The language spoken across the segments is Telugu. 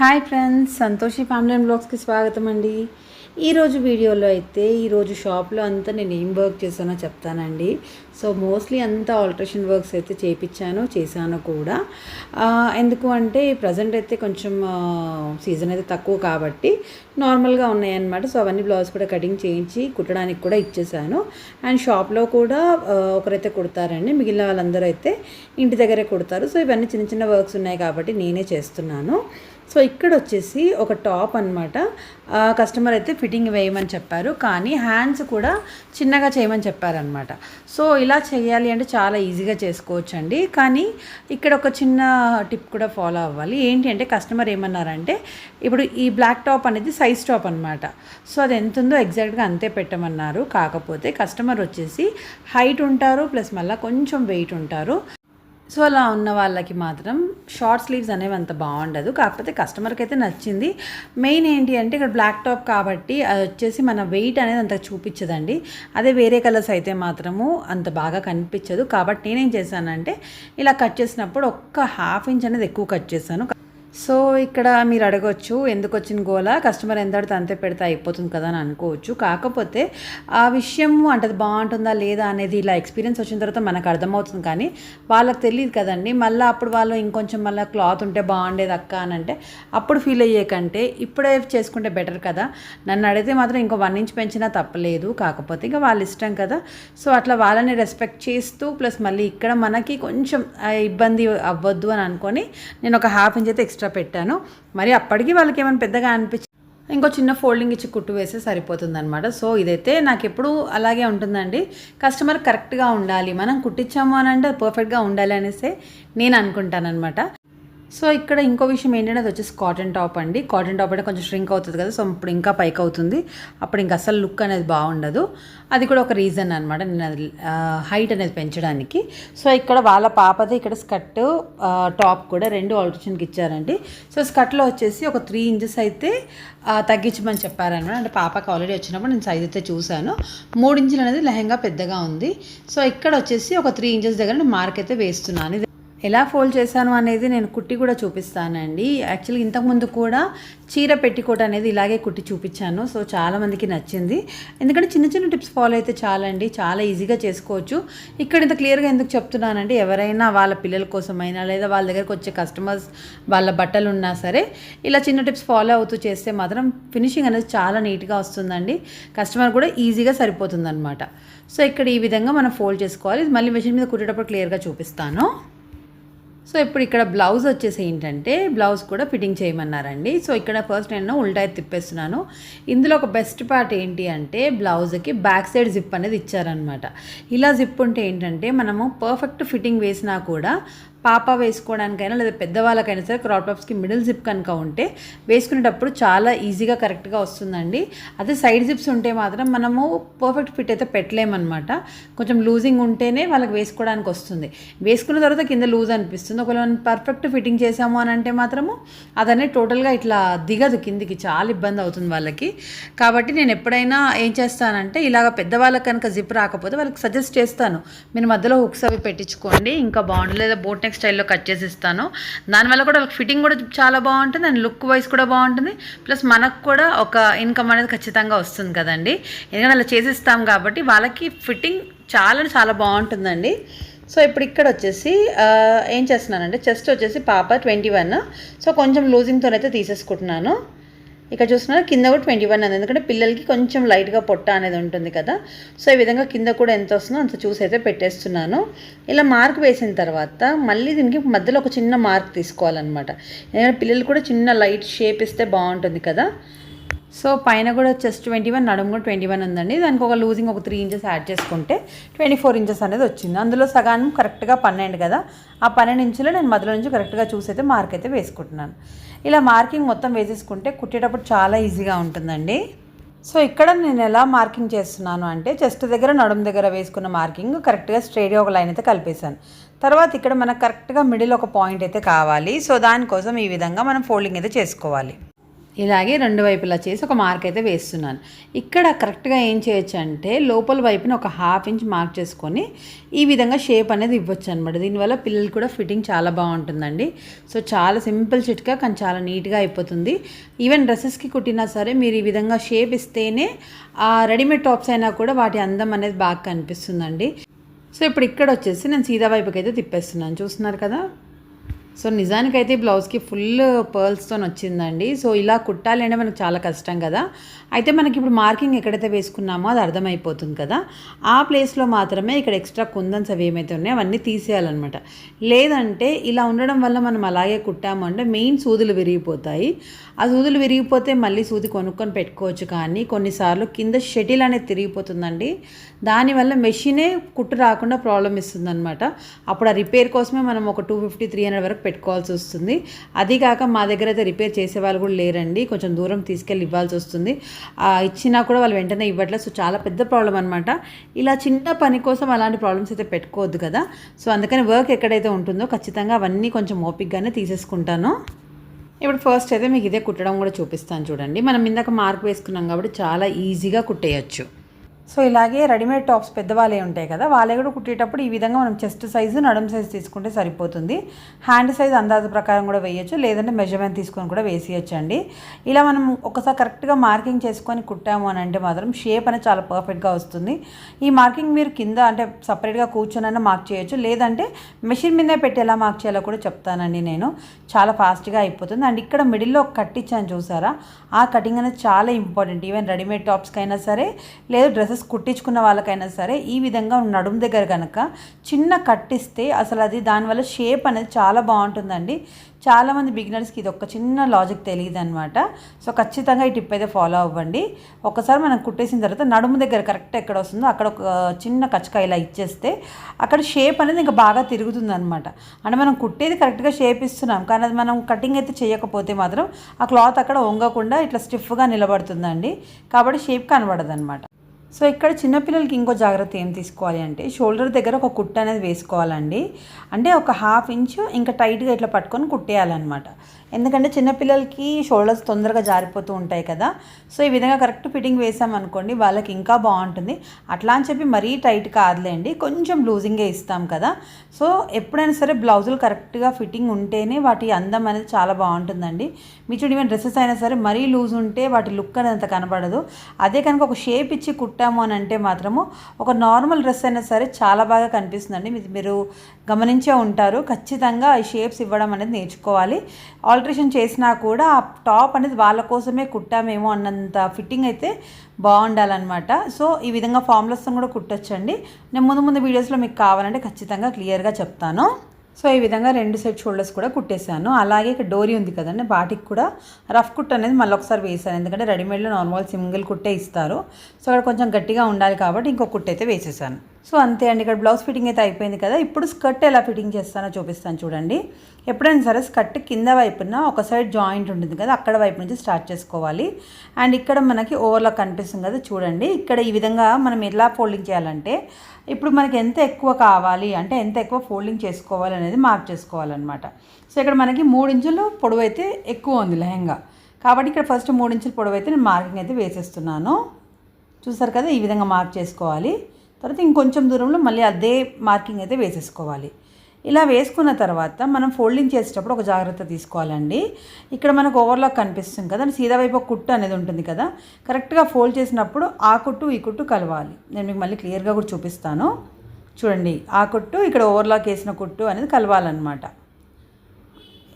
Hi friends Santoshi family and బ్లాగ్స్కి స్వాగతం అండి. ఈరోజు వీడియోలో అయితే ఈరోజు షాప్లో అంతా నేను ఏం వర్క్ చేశానో చెప్తానండి. సో మోస్ట్లీ అంతా ఆల్ట్రేషన్ వర్క్స్ అయితే చేయించాను చేశాను కూడా. ఎందుకు అంటే ప్రజెంట్ అయితే కొంచెం సీజన్ అయితే తక్కువ కాబట్టి నార్మల్గా ఉన్నాయన్నమాట. సో అవన్నీ బ్లౌజ్ కూడా కటింగ్ చేయించి కుట్టడానికి కూడా ఇచ్చేసాను అండ్ షాప్లో కూడా ఒకరైతే కుడతారండి. మిగిలిన వాళ్ళందరూ అయితే ఇంటి దగ్గరే కుడతారు. సో ఇవన్నీ చిన్న చిన్న వర్క్స్ ఉన్నాయి కాబట్టి నేనే చేస్తున్నాను. సో ఇక్కడ వచ్చేసి ఒక టాప్ అనమాట కస్టమర్ అయితే ఫిట్టింగ్ వేయమని చెప్పారు. కానీ హ్యాండ్స్ కూడా చిన్నగా చేయమని చెప్పారనమాట సో ఇలా చేయాలి అంటే చాలా ఈజీగా చేసుకోవచ్చు అండి కానీ ఇక్కడ ఒక చిన్న టిప్ కూడా ఫాలో అవ్వాలి. ఏంటి అంటే కస్టమర్ ఏమన్నారంటే ఇప్పుడు ఈ బ్లాక్ టాప్ అనేది సైజ్ టాప్ అనమాట సో అది ఎంత ఉందో ఎగ్జాక్ట్గా అంతే పెట్టమన్నారు. కాకపోతే కస్టమర్ వచ్చేసి హైట్ ఉంటారు ప్లస్ మళ్ళీ కొంచెం వెయిట్ ఉంటారు. సో అలా ఉన్న వాళ్ళకి మాత్రం షార్ట్ స్లీవ్స్ అనేవి అంత బాగుండదు. కాకపోతే కస్టమర్కి అయితే నచ్చింది. మెయిన్ ఏంటి అంటే ఇక్కడ బ్లాక్ టాప్ కాబట్టి అది వచ్చేసి మన వెయిట్ అనేది అంత చూపించదండి. అదే వేరే కలర్స్ అయితే మాత్రము అంత బాగా కనిపించదు. కాబట్టి నేనేం చేశానంటే ఇలా కట్ చేసినప్పుడు ఒక్క హాఫ్ ఇంచ్ అనేది ఎక్కువ కట్ చేశాను. సో ఇక్కడ మీరు అడగొచ్చు ఎందుకు వచ్చిన గోలా? కస్టమర్ ఎంత అంతే పెడితే అయిపోతుంది కదా అని అనుకోవచ్చు. కాకపోతే ఆ విషయం అంటే బాగుంటుందా లేదా అనేది ఇలా ఎక్స్పీరియన్స్ వచ్చిన తర్వాత మనకు అర్థమవుతుంది కానీ వాళ్ళకి తెలియదు కదండి. మళ్ళీ అప్పుడు వాళ్ళు ఇంకొంచెం మళ్ళీ క్లాత్ ఉంటే బాగుండేది అక్క అని అంటే అప్పుడు ఫీల్ అయ్యే కంటే ఇప్పుడే చేసుకుంటే బెటర్ కదా. నన్ను అడిగితే మాత్రం ఇంకో వన్ ఇంచ్ పెంచినా తప్పలేదు. కాకపోతే ఇంకా వాళ్ళ ఇష్టం కదా. సో అట్లా వాళ్ళని రెస్పెక్ట్ చేస్తూ ప్లస్ మళ్ళీ ఇక్కడ మనకి కొంచెం ఇబ్బంది అవ్వద్దు అని అనుకొని నేను ఒక హాఫ్ ఇంచ్ అయితే ఎక్స్ట్రా ఎక్స్ట్రా పెట్టాను. మరి అప్పటికి వాళ్ళకి ఏమైనా పెద్దగా అనిపించి ఇంకో చిన్న ఫోల్డింగ్ ఇచ్చి కుట్టు వేస్తే సరిపోతుందనమాట సో ఇదైతే నాకు ఎప్పుడు అలాగే ఉంటుందండి. కస్టమర్ కరెక్ట్గా ఉండాలి. మనం కుట్టించాము అని అంటే పర్ఫెక్ట్గా ఉండాలి అనేసి నేను అనుకుంటానమాట సో ఇక్కడ ఇంకో విషయం ఏంటంటే అది వచ్చేసి కాటన్ టాప్ అండి. కాటన్ టాప్ అంటే కొంచెం ష్రింక్ అవుతుంది కదా సో ఇప్పుడు ఇంకా పైకి అవుతుంది. అప్పుడు ఇంకా అసలు లుక్ అనేది బాగుండదు. అది కూడా ఒక రీజన్ అనమాట నేను అది హైట్ అనేది పెంచడానికి. సో ఇక్కడ వాళ్ళ పాపది ఇక్కడ స్కర్ట్ టాప్ కూడా రెండు ఆల్ట్రేషన్కి ఇచ్చారండి. సో స్కర్ట్లో వచ్చేసి ఒక త్రీ ఇంచెస్ అయితే తగ్గించమని చెప్పారనమాట అంటే పాపకి ఆల్రెడీ వచ్చినప్పుడు నేను సైజ్ అయితే చూశాను. మూడు ఇంచులు అనేది లెహంగా పెద్దగా ఉంది. సో ఇక్కడ వచ్చేసి ఒక త్రీ ఇంచెస్ దగ్గర నేను మార్క్ అయితే వేస్తున్నాను. ఎలా ఫోల్డ్ చేశాను అనేది నేను కుట్టి కూడా చూపిస్తానండి. యాక్చువల్లీ ఇంతకుముందు కూడా చీర పెట్టికోట అనేది ఇలాగే కుట్టి చూపించాను. సో చాలామందికి నచ్చింది. ఎందుకంటే చిన్న చిన్న టిప్స్ ఫాలో అయితే చాలండి. చాలా ఈజీగా చేసుకోవచ్చు. ఇక్కడ ఇంత క్లియర్గా ఎందుకు చెప్తున్నానండి ఎవరైనా వాళ్ళ పిల్లల కోసమైనా లేదా వాళ్ళ దగ్గరకు వచ్చే కస్టమర్స్ వాళ్ళ బట్టలు ఉన్నా సరే ఇలా చిన్న టిప్స్ ఫాలో అవుతూ చేస్తే మాత్రం ఫినిషింగ్ అనేది చాలా నీట్గా వస్తుందండి. కస్టమర్ కూడా ఈజీగా సరిపోతుందన్నమాట. సో ఇక్కడ ఈ విధంగా మనం ఫోల్డ్ చేసుకోవాలి. మళ్ళీ మెషిన్ మీద కుట్టేటప్పుడు క్లియర్గా చూపిస్తాను. సో ఇప్పుడు ఇక్కడ బ్లౌజ్ వచ్చేసి ఏంటంటే బ్లౌజ్ కూడా ఫిట్టింగ్ చేయమన్నారండి. సో ఇక్కడ ఫస్ట్ నేను ఉల్టా తిప్పేస్తున్నాను. ఇందులో ఒక బెస్ట్ పార్ట్ ఏంటి అంటే బ్లౌజ్కి బ్యాక్ సైడ్ జిప్ అనేది ఇచ్చారనమాట ఇలా జిప్ ఉంటే ఏంటంటే మనము పర్ఫెక్ట్ ఫిట్టింగ్ వేసినా కూడా పాప వేసుకోవడానికైనా లేదా పెద్దవాళ్ళకైనా సరే క్రాప్ టాప్స్కి మిడిల్ జిప్ కనుక ఉంటే వేసుకునేటప్పుడు చాలా ఈజీగా కరెక్ట్గా వస్తుందండి. అదే సైడ్ జిప్స్ ఉంటే మాత్రం మనము పర్ఫెక్ట్ ఫిట్ అయితే పెట్టలేమన్నమాట. కొంచెం లూజింగ్ ఉంటేనే వాళ్ళకి వేసుకోవడానికి వస్తుంది. వేసుకున్న తర్వాత కింద లూజ్ అనిపిస్తుంది. ఒకవేళ మనం పర్ఫెక్ట్ ఫిట్టింగ్ చేసాము అని అంటే మాత్రము అదనే టోటల్గా ఇట్లా దిగదు కిందికి. చాలా ఇబ్బంది అవుతుంది వాళ్ళకి. కాబట్టి నేను ఎప్పుడైనా ఏం చేస్తానంటే ఇలాగ పెద్దవాళ్ళకి కనుక జిప్ రాకపోతే వాళ్ళకి సజెస్ట్ చేస్తాను. మీరు మధ్యలో హుక్స్ అవి పెట్టించుకోండి. ఇంకా బాగుంటుంది లేదా బోట్ నెక్ స్టైల్లో కట్ చేసి ఇస్తాను దానివల్ల కూడా వాళ్ళకి ఫిట్టింగ్ కూడా చాలా బాగుంటుంది అండ్ లుక్ వైజ్ కూడా బాగుంటుంది. ప్లస్ మనకు కూడా ఒక ఇన్కమ్ అనేది ఖచ్చితంగా వస్తుంది కదండి. ఎందుకంటే అలా చేసిస్తాం కాబట్టి వాళ్ళకి ఫిట్టింగ్ చాలా చాలా బాగుంటుందండి. సో ఇప్పుడు ఇక్కడ వచ్చేసి ఏం చేస్తున్నానంటే చెస్ట్ వచ్చేసి పాప ట్వంటీ వన్. సో కొంచెం లూజింగ్తోనైతే తీసేసుకుంటున్నాను. ఇక్కడ చూస్తున్నారు కింద కూడా ట్వంటీ వన్ ఉంది. ఎందుకంటే పిల్లలకి కొంచెం లైట్గా పొట్ట అనేది ఉంటుంది కదా. సో ఈ విధంగా కింద కూడా ఎంత వస్తుందో అంత చూసి అయితే పెట్టేస్తున్నాను. ఇలా మార్క్ వేసిన తర్వాత మళ్ళీ దీనికి మధ్యలో ఒక చిన్న మార్క్ తీసుకోవాలన్నమాట. ఎందుకంటే పిల్లలు కూడా చిన్న లైట్ షేప్ ఇస్తే బాగుంటుంది కదా. సో పైన కూడా జస్ట్ ట్వంటీ వన్ నడుము కూడా ట్వంటీ వన్ ఉందండి. దానికి ఒక లూజింగ్ ఒక త్రీ ఇంచెస్ యాడ్ చేసుకుంటే ట్వంటీ ఫోర్ ఇంచెస్ అనేది వచ్చింది. అందులో సగానం కరెక్ట్గా పన్నెండు కదా. ఆ పన్నెండు ఇంచులో నేను మధ్యలో నుంచి కరెక్ట్గా చూసి అయితే మార్క్ అయితే వేసుకుంటున్నాను. ఇలా మార్కింగ్ మొత్తం వేసేసుకుంటే కుట్టేటప్పుడు చాలా ఈజీగా ఉంటుందండి. సో ఇక్కడ నేను ఎలా మార్కింగ్ చేస్తున్నాను అంటే చెస్ట్ దగ్గర నడుము దగ్గర వేసుకున్న మార్కింగ్ కరెక్ట్గా స్ట్రైట్గా ఒక లైన్ అయితే కలిపేశాను. తర్వాత ఇక్కడ మనకు కరెక్ట్గా మిడిల్ ఒక పాయింట్ అయితే కావాలి. సో దానికోసం ఈ విధంగా మనం ఫోల్డింగ్ అయితే చేసుకోవాలి. ఇలాగే రెండు వైపులా చేసి ఒక మార్క్ అయితే వేస్తున్నాను. ఇక్కడ కరెక్ట్గా ఏం చేయొచ్చు అంటే లోపల వైపున ఒక హాఫ్ ఇంచ్ మార్క్ చేసుకొని ఈ విధంగా షేప్ అనేది ఇవ్వచ్చు అనమాట దీనివల్ల పిల్లలు కూడా ఫిట్టింగ్ చాలా బాగుంటుందండి. సో చాలా సింపుల్ చిట్కా కానీ చాలా నీట్గా అయిపోతుంది. ఈవెన్ డ్రెస్సెస్కి కుట్టినా సరే మీరు ఈ విధంగా షేప్ ఇస్తేనే ఆ రెడీమేడ్ టాప్స్ అయినా కూడా వాటి అందం అనేది బాగా కనిపిస్తుందండి. సో ఇప్పుడు ఇక్కడ వచ్చేసి నేను సీదా వైపుకి అయితే తిప్పేస్తున్నాను. చూస్తున్నారు కదా? సో నిజానికైతే ఈ బ్లౌజ్కి ఫుల్ పర్ల్స్తో వచ్చిందండి. సో ఇలా కుట్టాలి అంటే మనకు చాలా కష్టం కదా. అయితే మనకి ఇప్పుడు మార్కింగ్ ఎక్కడైతే వేసుకున్నామో అది అర్థమైపోతుంది కదా. ఆ ప్లేస్లో మాత్రమే ఇక్కడ ఎక్స్ట్రా కుందన్స్ అవి ఏమైతే ఉన్నాయో అవన్నీ తీసేయాలన్నమాట. లేదంటే ఇలా ఉండడం వల్ల మనం అలాగే కుట్టాము అంటే మెయిన్ సూదులు విరిగిపోతాయి. ఆ సూదులు విరిగిపోతే మళ్ళీ సూది కొనుక్కొని పెట్టుకోవచ్చు కానీ కొన్నిసార్లు కింద షటిల్ అనేది తిరిగిపోతుందండి. దానివల్ల మెషినే కుట్టు రాకుండా ప్రాబ్లం ఇస్తుందన్నమాట. అప్పుడు ఆ రిపేర్ కోసమే మనం ఒక టూ ఫిఫ్టీ త్రీ హండ్రెడ్ వరకు పెట్టుకోవాల్సి వస్తుంది. అది కాక మా దగ్గర అయితే రిపేర్ చేసే వాళ్ళు కూడా లేరండి. కొంచెం దూరం తీసుకెళ్ళి ఇవ్వాల్సి వస్తుంది. ఇచ్చినా కూడా వాళ్ళు వెంటనే ఇవ్వట్లేదు. సో చాలా పెద్ద ప్రాబ్లం అనమాట ఇలా చిన్న పని కోసం అలాంటి ప్రాబ్లమ్స్ అయితే పెట్టుకోవద్దు కదా. సో అందుకని వర్క్ ఎక్కడైతే ఉంటుందో ఖచ్చితంగా అవన్నీ కొంచెం ఓపిక్గానే తీసేసుకుంటాను. ఇప్పుడు ఫస్ట్ అయితే మీకు ఇదే కుట్టడం కూడా చూపిస్తాను చూడండి. మనం ఇందాక మార్క్ వేసుకున్నాం కాబట్టి చాలా ఈజీగా కుట్టేయచ్చు. సో ఇలాగే రెడీమేడ్ టాప్స్ పెద్దవాళ్ళే ఉంటాయి కదా వాళ్ళే కూడా కుట్టేటప్పుడు ఈ విధంగా మనం చెస్ట్ సైజు నడుం సైజు తీసుకుంటే సరిపోతుంది. హ్యాండ్ సైజ్ అందాజ ప్రకారం కూడా వేయచ్చు లేదంటే మెజర్మెంట్ తీసుకొని కూడా వేసేయచ్చు అండి ఇలా మనం ఒకసారి కరెక్ట్గా మార్కింగ్ చేసుకొని కుట్టాము అని అంటే మాత్రం షేప్ అనేది చాలా పర్ఫెక్ట్గా వస్తుంది. ఈ మార్కింగ్ మీరు కింద అంటే సపరేట్గా కూర్చొనైనా మార్క్ చేయొచ్చు లేదంటే మెషిన్ మీదే పెట్టి ఎలా మార్క్ చేయాలో కూడా చెప్తానండి నేను. చాలా ఫాస్ట్గా అయిపోతుంది. అండ్ ఇక్కడ మిడిల్లో కట్టించాను కట్ ఇచ్చాను చూసారా? ఆ కటింగ్ అనేది చాలా ఇంపార్టెంట్. ఈవెన్ రెడీమేడ్ టాప్స్కి అయినా సరే లేదు డ్రెస్సెస్ కుట్టించుకున్న వాళ్ళకైనా సరే ఈ విధంగా నడుము దగ్గర కనుక చిన్న కట్టిస్తే అసలు అది దానివల్ల షేప్ అనేది చాలా బాగుంటుందండి. చాలామంది బిగినర్స్కి ఇది ఒక చిన్న లాజిక్ తెలియదు అనమాట సో ఖచ్చితంగా ఈ టిప్ అయితే ఫాలో అవ్వండి. ఒకసారి మనం కుట్టేసిన తర్వాత నడుము దగ్గర కరెక్ట్ ఎక్కడ వస్తుందో అక్కడ ఒక చిన్న కచ్చకాయ ఇలా ఇచ్చేస్తే అక్కడ షేప్ అనేది ఇంకా బాగా తిరుగుతుంది అనమాట అంటే మనం కుట్టేది కరెక్ట్గా షేప్ ఇస్తున్నాం. కానీ అది మనం కటింగ్ అయితే చేయకపోతే మాత్రం ఆ క్లాత్ అక్కడ వంగకుండా ఇట్లా స్టిఫ్గా నిలబడుతుందండి. కాబట్టి షేప్ కనబడదు అనమాట సో ఇక్కడ చిన్నపిల్లలకి ఇంకో జాగ్రత్త ఏం తీసుకోవాలి అంటే షోల్డర్ దగ్గర ఒక కుట్ట అనేది వేసుకోవాలండి. అంటే ఒక హాఫ్ ఇంచు ఇంకా టైట్గా ఇట్లా పట్టుకొని కుట్టేయాలన్నమాట. ఎందుకంటే చిన్నపిల్లలకి షోల్డర్స్ తొందరగా జారిపోతూ ఉంటాయి కదా. సో ఈ విధంగా కరెక్ట్ ఫిట్టింగ్ వేసామనుకోండి వాళ్ళకి ఇంకా బాగుంటుంది. అట్లా అని చెప్పి మరీ టైట్ కాదులేండి కొంచెం లూజింగే ఇస్తాం కదా. సో ఎప్పుడైనా సరే బ్లౌజులు కరెక్ట్గా ఫిట్టింగ్ ఉంటేనే వాటి అందం అనేది చాలా బాగుంటుందండి. మీ చూడు ఈవెన్ డ్రెస్సెస్ అయినా సరే మరీ లూజ్ ఉంటే వాటి లుక్ అనేది అంత కనబడదు. అదే కనుక ఒక షేప్ ఇచ్చి కుట్టాము అని అంటే మాత్రము ఒక నార్మల్ డ్రెస్ అయినా సరే చాలా బాగా కనిపిస్తుందండి. మీరు గమనించే ఉంటారు. ఖచ్చితంగా ఈ షేప్స్ ఇవ్వడం అనేది నేర్చుకోవాలి. ఆల్ ఆల్టరేషన్ చేసినా కూడా ఆ టాప్ అనేది వాళ్ళ కోసమే కుట్టామేమో అన్నంత ఫిట్టింగ్ అయితే బాగుండాలన్నమాట. సో ఈ విధంగా ఫార్ములస్తో కూడా కుట్టొచ్చండి. నేను ముందు ముందు వీడియోస్లో మీకు కావాలంటే ఖచ్చితంగా క్లియర్గా చెప్తాను. సో ఈ విధంగా రెండు సెట్ షోల్డర్స్ కూడా కుట్టేశాను. అలాగే ఇక్కడ డోరీ ఉంది కదండి వాటికి కూడా రఫ్ కుట్ అనేది మళ్ళీ ఒకసారి వేసాను ఎందుకంటే రెడీమేడ్లో నార్మల్ సింగిల్ కుట్టే ఇస్తారు. సో అక్కడ కొంచెం గట్టిగా ఉండాలి కాబట్టి ఇంకో కుట్టు అయితే వేసేసాను. సో అంతే అండి ఇక్కడ బ్లౌజ్ ఫిట్టింగ్ అయితే అయిపోయింది కదా. ఇప్పుడు స్కర్ట్ ఎలా ఫిట్టింగ్ చేస్తానో చూపిస్తాను చూడండి. ఎప్పుడైనా సరే స్కర్ట్ కింద వైపున ఒక సైడ్ జాయింట్ ఉంటుంది కదా అక్కడ వైపు నుంచి స్టార్ట్ చేసుకోవాలి. అండ్ ఇక్కడ మనకి ఓవర్లాక్ కనిపిస్తుంది కదా చూడండి. ఇక్కడ ఈ విధంగా మనం ఎలా ఫోల్డింగ్ చేయాలంటే ఇప్పుడు మనకి ఎంత ఎక్కువ కావాలి అంటే ఎంత ఎక్కువ ఫోల్డింగ్ చేసుకోవాలి అనేది మార్క్ చేసుకోవాలన్నమాట. సో ఇక్కడ మనకి మూడు ఇంచులు పొడవు అయితే ఎక్కువ ఉంది లెహంగా. కాబట్టి ఇక్కడ ఫస్ట్ మూడు ఇంచుల పొడవు అయితే నేను మార్కింగ్ అయితే వేసేస్తున్నాను. చూసారు కదా ఈ విధంగా మార్క్ చేసుకోవాలి. తర్వాత ఇంకొంచెం దూరంలో మళ్ళీ అదే మార్కింగ్ అయితే వేసేసుకోవాలి. ఇలా వేసుకున్న తర్వాత మనం ఫోల్డింగ్ చేసేటప్పుడు ఒక జాగ్రత్త తీసుకోవాలండి. ఇక్కడ మనకు ఓవర్లాక్ కనిపిస్తుంది కదా సీదా వైపు ఒక కుట్టు అనేది ఉంటుంది కదా కరెక్ట్గా ఫోల్డ్ చేసినప్పుడు ఆ కుట్టు ఈ కుట్టు కలవాలి. నేను మీకు మళ్ళీ క్లియర్గా కూడా చూపిస్తాను. చూడండి ఆ కుట్టు ఇక్కడ ఓవర్లాక్ వేసిన కుట్టు అనేది కలవాలన్నమాట.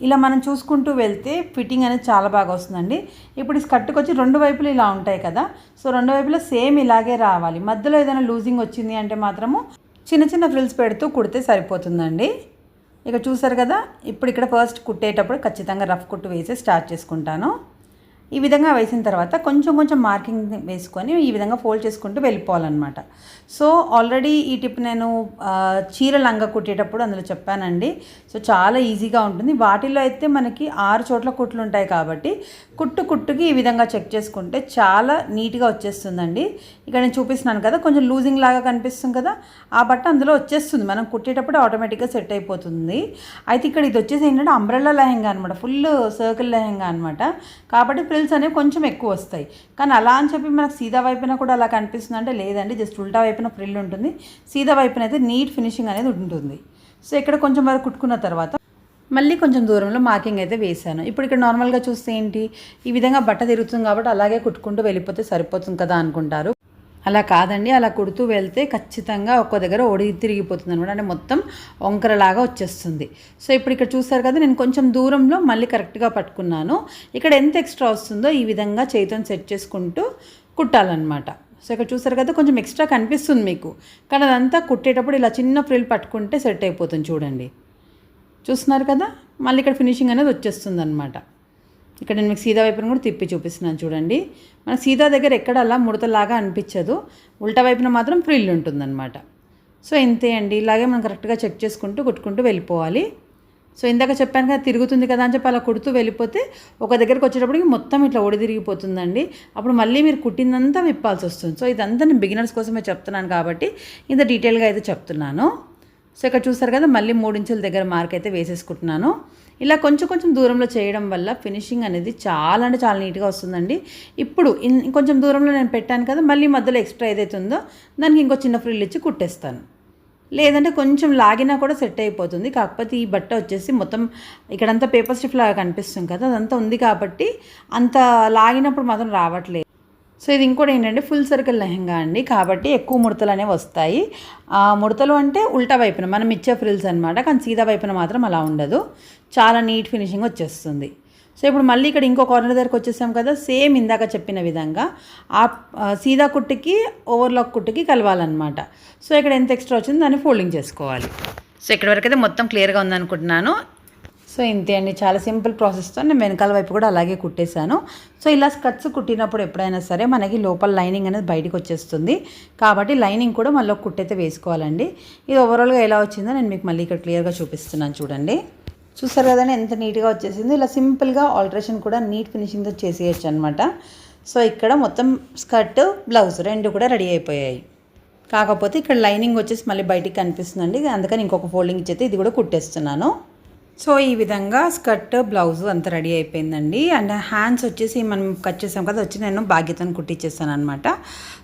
ఇలా మనం చూసుకుంటూ వెళ్తే ఫిట్టింగ్ అనేది చాలా బాగా వస్తుందండి. ఇప్పుడు ఈ స్కర్ట్కి వచ్చి రెండు వైపులు ఇలా ఉంటాయి కదా. సో రెండు వైపులా సేమ్ ఇలాగే రావాలి. మధ్యలో ఏదైనా లూజింగ్ వచ్చింది అంటే మాత్రము చిన్న చిన్న ఫ్రిల్స్ పెడుతూ కుడితే సరిపోతుందండి. ఇక చూసారు కదా ఇప్పుడు ఇక్కడ ఫస్ట్ కుట్టేటప్పుడు ఖచ్చితంగా రఫ్ కుట్టు వేసి స్టార్ట్ చేసుకుంటాను. ఈ విధంగా వేసిన తర్వాత కొంచెం కొంచెం మార్కింగ్ వేసుకొని ఈ విధంగా ఫోల్డ్ చేసుకుంటూ వెళ్ళిపోవాలన్నమాట. సో ఆల్రెడీ ఈ టిప్ నేను చీర లంగా కుట్టేటప్పుడు అందులో చెప్పానండి. సో చాలా ఈజీగా ఉంటుంది. వాటిలో అయితే మనకి ఆరు చోట్ల కుట్లు ఉంటాయి కాబట్టి కుట్టు కుట్టుకి ఈ విధంగా చెక్ చేసుకుంటే చాలా నీట్గా వచ్చేస్తుందండి. ఇక్కడ నేను చూపిస్తున్నాను కదా కొంచెం లూజింగ్ లాగా కనిపిస్తుంది కదా ఆ బట్ట అందులో వచ్చేస్తుంది. మనం కుట్టేటప్పుడు ఆటోమేటిక్గా సెట్ అయిపోతుంది. అయితే ఇక్కడ ఇది వచ్చేసి ఏంటంటే అంబ్రెల్లా లెహెంగా అనమాట ఫుల్ సర్కిల్ లెహెంగా అనమాట కాబట్టి ఫ్రిల్స్ అనేవి కొంచెం ఎక్కువ వస్తాయి. కానీ అలా అని చెప్పి మనకు సీదా వైపున కూడా అలా కనిపిస్తుంది అంటే లేదండి జస్ట్ ఉల్టా వైపున ఫ్రిల్ ఉంటుంది. సీదా వైపున అయితే నీట్ ఫినిషింగ్ అనేది ఉంటుంది. సో ఇక్కడ కొంచెం వరకు కుట్టుకున్న తర్వాత మళ్ళీ కొంచెం దూరంలో మార్కింగ్ అయితే వేశాను. ఇప్పుడు ఇక్కడ నార్మల్గా చూస్తే ఏంటి? ఈ విధంగా బట్ట తిరుగుతుంది కాబట్టి అలాగే కుట్టుకుంటూ వెళ్ళిపోతే సరిపోతుంది కదా అనుకుంటారు. అలా కాదండి అలా కుడుతూ వెళ్తే ఖచ్చితంగా ఒక్క దగ్గర ఒడి తిరిగిపోతుంది అనమాట అంటే మొత్తం వంకరలాగా వచ్చేస్తుంది. సో ఇప్పుడు ఇక్కడ చూసారు కదా నేను కొంచెం దూరంలో మళ్ళీ కరెక్ట్గా పట్టుకున్నాను. ఇక్కడ ఎంత ఎక్స్ట్రా వస్తుందో ఈ విధంగా చేతిని సెట్ చేసుకుంటూ కుట్టాలన్నమాట. సో ఇక్కడ చూసారు కదా కొంచెం ఎక్స్ట్రా కనిపిస్తుంది మీకు. కానీ అదంతా కుట్టేటప్పుడు ఇలా చిన్న ఫ్రిల్ పట్టుకుంటే సెట్ అయిపోతుంది చూడండి. చూస్తున్నారు కదా మళ్ళీ ఇక్కడ ఫినిషింగ్ అనేది వచ్చేస్తుంది అనమాట ఇక్కడ నేను మీకు సీదా వైపున కూడా తిప్పి చూపిస్తున్నాను చూడండి. మన సీదా దగ్గర ఎక్కడ అలా ముడతలాగా అనిపించదు. ఉల్టా వైపున మాత్రం ఫ్రిల్ ఉంటుందన్నమాట. సో ఇంతే అండి. ఇలాగే మనం కరెక్ట్గా చెక్ చేసుకుంటూ కుట్టుకుంటూ వెళ్ళిపోవాలి. సో ఇందాక చెప్పాను కదా తిరుగుతుంది కదా అని చెప్పి అలా కుడుతూ వెళ్ళిపోతే ఒక దగ్గరికి వచ్చేటప్పటికి మొత్తం ఇట్లా ఒడిదిరిగిపోతుందండి అప్పుడు మళ్ళీ మీరు కుట్టిందంతా విప్పాల్సి వస్తుంది. సో ఇదంతా నేను బిగినర్స్ కోసమే చెప్తున్నాను కాబట్టి ఇంత డీటెయిల్గా అయితే చెప్తున్నాను. సో ఇక్కడ చూసారు కదా మళ్ళీ మూడించుల దగ్గర మార్క్ అయితే వేసేసుకుంటున్నాను. ఇలా కొంచెం కొంచెం దూరంలో చేయడం వల్ల ఫినిషింగ్ అనేది చాలా అంటే చాలా నీట్గా వస్తుందండి. ఇప్పుడు ఇన్ కొంచెం దూరంలో నేను పెట్టాను కదా మళ్ళీ మధ్యలో ఎక్స్ట్రా ఏదైతే ఉందో దానికి ఇంకో చిన్న ఫ్రిల్ ఇచ్చి కుట్టేస్తాను. లేదంటే కొంచెం లాగినా కూడా సెట్ అయిపోతుంది. కాకపోతే ఈ బట్ట వచ్చేసి మొత్తం ఇక్కడంతా పేపర్ స్టిఫ్ లాగా కనిపిస్తుంది కదా అదంతా ఉంది కాబట్టి అంత లాగినప్పుడు మాత్రం రావట్లేదు. సో ఇది ఇంకోటి ఏంటంటే ఫుల్ సర్కిల్ లెహంగా అండి. కాబట్టి ఎక్కువ ముడతలు అనేవి వస్తాయి. ఆ ముడతలు అంటే ఉల్టా వైపున మనం ఇచ్చే ఫ్రిల్స్ అనమాట కానీ సీదా వైపున మాత్రం అలా ఉండదు. చాలా నీట్ ఫినిషింగ్ వచ్చేస్తుంది. సో ఇప్పుడు మళ్ళీ ఇక్కడ ఇంకో కార్నర్ దగ్గరకు వచ్చేసాం కదా సేమ్ ఇందాక చెప్పిన విధంగా ఆ సీదా కుట్టుకి ఓవర్లాక్ కుట్టుకి కలవాలన్నమాట. సో ఇక్కడ ఎంత ఎక్స్ట్రా వచ్చిందో దాన్ని ఫోల్డింగ్ చేసుకోవాలి. సో ఇక్కడ వరకు అయితే మొత్తం క్లియర్గా ఉందనుకుంటున్నాను. సో ఇంతే అండి. చాలా సింపుల్ ప్రాసెస్తో నేను వెనకాల వైపు కూడా అలాగే కుట్టేశాను. సో ఇలా స్కట్స్ కుట్టినప్పుడు ఎప్పుడైనా సరే మనకి లోపల లైనింగ్ అనేది బయటకు వచ్చేస్తుంది. కాబట్టి లైనింగ్ కూడా మళ్ళీ కుట్టైతే కుట్టయితే వేసుకోవాలండి. ఇది ఓవరాల్గా ఎలా వచ్చిందో నేను మీకు మళ్ళీ ఇక్కడ క్లియర్గా చూపిస్తున్నాను చూడండి. చూసారు కదండి ఎంత నీట్గా వచ్చేసింది. ఇలా సింపుల్గా ఆల్టరేషన్ కూడా నీట్ ఫినిషింగ్తో చేసేయచ్చు అనమాట సో ఇక్కడ మొత్తం స్కర్ట్ బ్లౌజ్ రెండు కూడా రెడీ అయిపోయాయి. కాకపోతే ఇక్కడ లైనింగ్ వచ్చేసి మళ్ళీ బయటికి కనిపిస్తుందండి. అందుకని ఇంకొక ఫోల్డింగ్ ఇచ్చేస్తే ఇది కూడా కుట్టేస్తున్నాను. సో ఈ విధంగా స్కర్ట్ బ్లౌజ్ అంతా రెడీ అయిపోయిందండి. అండ్ హ్యాండ్స్ వచ్చేసి మనం కట్ చేసాం కదా వచ్చి నేను బాధ్యతను కుట్టించేస్తాను అనమాట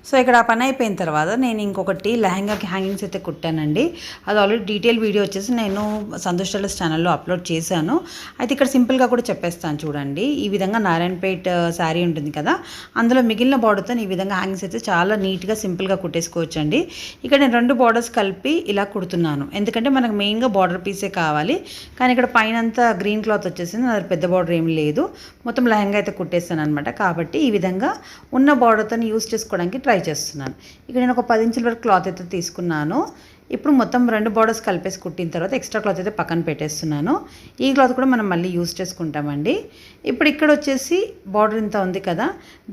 సో ఇక్కడ ఆ పని అయిపోయిన తర్వాత నేను ఇంకొకటి లెహంగాకి హ్యాంగింగ్స్ అయితే కుట్టానండి. అది ఆల్రెడీ డీటెయిల్ వీడియో వచ్చేసి నేను సంతోష్ టెలర్స్ ఛానల్లో అప్లోడ్ చేశాను. అయితే ఇక్కడ సింపుల్గా కూడా చెప్పేస్తాను చూడండి. ఈ విధంగా నారాయణపేట్ శారీ ఉంటుంది కదా అందులో మిగిలిన బార్డర్తో ఈ విధంగా హ్యాంగింగ్స్ అయితే చాలా నీట్గా సింపుల్గా కుట్టేసుకోవచ్చు అండి ఇక్కడ నేను రెండు బార్డర్స్ కలిపి ఇలా కుడుతున్నాను. ఎందుకంటే మనకు మెయిన్గా బార్డర్ పీసే కావాలి. కానీ ఇక్కడ పైన అంతా గ్రీన్ క్లాత్ వచ్చేసింది. అది పెద్ద బార్డర్ ఏం లేదు. మొత్తం లెహంగా అయితే కుట్టేస్తాను అనమాట కాబట్టి ఈ విధంగా ఉన్న బార్డర్తో యూస్ చేసుకోవడానికి ట్రై చేస్తున్నాను. ఇక్కడ నేను ఒక పది ఇంచుల వరకు క్లాత్ అయితే తీసుకున్నాను. ఇప్పుడు మొత్తం రెండు బార్డర్స్ కలిపేసి కుట్టిన తర్వాత ఎక్స్ట్రా క్లాత్ అయితే పక్కన పెట్టేస్తున్నాను. ఈ క్లాత్ కూడా మనం మళ్ళీ యూస్ చేసుకుంటామండి. ఇప్పుడు ఇక్కడ వచ్చేసి బార్డర్ ఇంత ఉంది కదా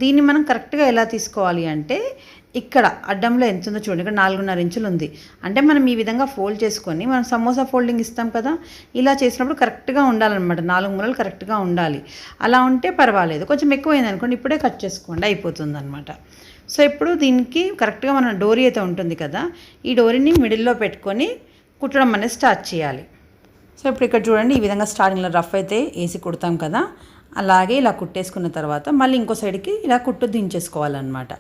దీన్ని మనం కరెక్ట్గా ఎలా తీసుకోవాలి అంటే ఇక్కడ అడ్డంలో ఎంత ఉందో చూడండి ఇక్కడ నాలుగున్నర ఇంచులు ఉంది. అంటే మనం ఈ విధంగా ఫోల్డ్ చేసుకొని మనం సమోసా ఫోల్డింగ్ ఇస్తాం కదా ఇలా చేసినప్పుడు కరెక్ట్గా ఉండాలన్నమాట. నాలుగు మూలలు కరెక్ట్గా ఉండాలి. అలా ఉంటే పర్వాలేదు. కొంచెం ఎక్కువైంది అనుకోండి ఇప్పుడే కట్ చేసుకోండి అయిపోతుంది అనమాట సో ఇప్పుడు దీనికి కరెక్ట్గా మన డోరీ అయితే ఉంటుంది కదా ఈ డోరీని మిడిల్లో పెట్టుకొని కుట్టడం అనేది స్టార్ట్ చేయాలి. సో ఇప్పుడు ఇక్కడ చూడండి ఈ విధంగా స్టార్టింగ్లో రఫ్ అయితే వేసి కుడతాం కదా అలాగే ఇలా కుట్టేసుకున్న తర్వాత మళ్ళీ ఇంకో సైడ్కి ఇలా కుట్టు దించేసుకోవాలన్నమాట.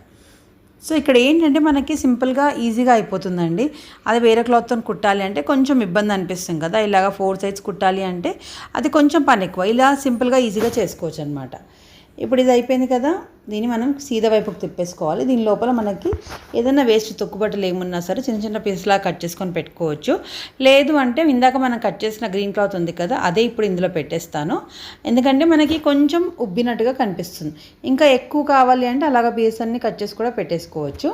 సో ఇక్కడ ఏంటంటే మనకి సింపుల్గా ఈజీగా అయిపోతుందండి. అది వేరే క్లాత్తో కుట్టాలి అంటే కొంచెం ఇబ్బంది అనిపిస్తుంది కదా ఇలాగ ఫోర్ సైడ్స్ కుట్టాలి అంటే అది కొంచెం పని ఎక్కువ. ఇలా సింపుల్గా ఈజీగా చేసుకోవచ్చు అనమాట ఇప్పుడు ఇది అయిపోయింది కదా దీన్ని మనం సీదా వైపుకు తిప్పేసుకోవాలి. దీని లోపల మనకి ఏదైనా వేస్ట్ తొక్కుబట్టలు ఏమున్నా సరే చిన్న చిన్న పీసులా కట్ చేసుకొని పెట్టుకోవచ్చు. లేదు అంటే ఇందాక మనం కట్ చేసిన గ్రీన్ క్లాత్ ఉంది కదా అదే ఇప్పుడు ఇందులో పెట్టేస్తాను. ఎందుకంటే మనకి కొంచెం ఉబ్బినట్టుగా కనిపిస్తుంది. ఇంకా ఎక్కువ కావాలి అంటే అలాగ పీస్ అన్ని కట్ చేసి కూడా పెట్టేసుకోవచ్చు.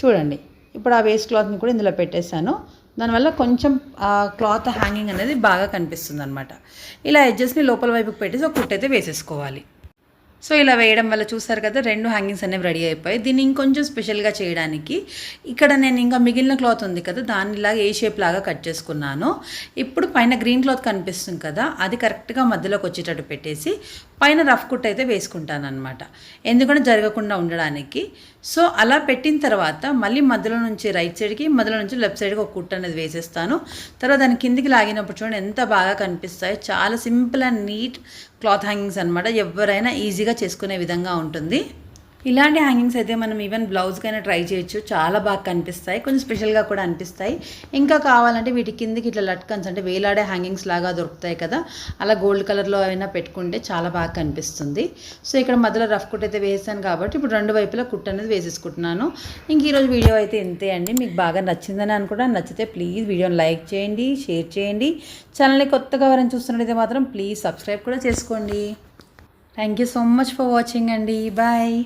చూడండి ఇప్పుడు ఆ వేస్ట్ క్లాత్ని కూడా ఇందులో పెట్టేశాను. దానివల్ల కొంచెం ఆ క్లాత్ హ్యాంగింగ్ అనేది బాగా కనిపిస్తుంది అనమాట ఇలా ఎడ్జెస్ని లోపల వైపుకి పెట్టేసి ఒక కుట్టయితే వేసేసుకోవాలి. సో ఇలా వేయడం వల్ల చూసారు కదా రెండు హ్యాంగింగ్స్ అనేవి రెడీ అయిపోయాయి. దీన్ని ఇంకొంచెం స్పెషల్గా చేయడానికి ఇక్కడ నేను ఇంకా మిగిలిన క్లాత్ ఉంది కదా దానిలాగా ఏ షేప్ లాగా కట్ చేసుకున్నాను. ఇప్పుడు పైన గ్రీన్ క్లాత్ కనిపిస్తుంది కదా అది కరెక్ట్గా మధ్యలోకి వచ్చేటట్టు పెట్టేసి పైన రఫ్ కుట్ అయితే వేసుకుంటాను అనమాట ఎందుకంటే జరగకుండా ఉండడానికి. సో అలా పెట్టిన తర్వాత మళ్ళీ మధ్యలో నుంచి రైట్ సైడ్కి మధ్యలో నుంచి లెఫ్ట్ సైడ్కి ఒక కుట్ట అనేది వేసేస్తాను. తర్వాత దాని కిందికి లాగినప్పుడు చూడండి ఎంత బాగా కనిపిస్తాయి. చాలా simple and neat cloth hangings అనమాట ఎవరైనా ఈజీగా చేసుకునే విధంగా ఉంటుంది. ఇలాంటి హ్యాంగింగ్స్ అయితే మనం ఈవెన్ బ్లౌజ్కైనా ట్రై చేయొచ్చు. చాలా బాగా కనిపిస్తాయి. కొంచెం స్పెషల్గా కూడా అనిపిస్తాయి. ఇంకా కావాలంటే వీటి కిందకి ఇట్లా లట్కన్స్ అంటే వేలాడే హ్యాంగింగ్స్ లాగా దొరుకుతాయి కదా. అలా గోల్డ్ కలర్లో అయినా పెట్టుకుంటే చాలా బాగా కనిపిస్తుంది. సో ఇక్కడ మధ్యలో రఫ్ కుట్ అయితే వేసాను కాబట్టి ఇప్పుడు రెండు వైపులా కుట్ అనేది వేసేసుకుంటున్నాను. ఇంక ఈరోజు వీడియో అయితే ఇంతే అండి. మీకు బాగా నచ్చిందని అనుకుంటా నచ్చితే ప్లీజ్ వీడియోని లైక్ చేయండి షేర్ చేయండి. ఛానల్ని కొత్తగా ఎవరైనా చూస్తున్నట్టయితే మాత్రం ప్లీజ్ సబ్స్క్రైబ్ కూడా చేసుకోండి. Thank you so much for watching అండి. బాయ్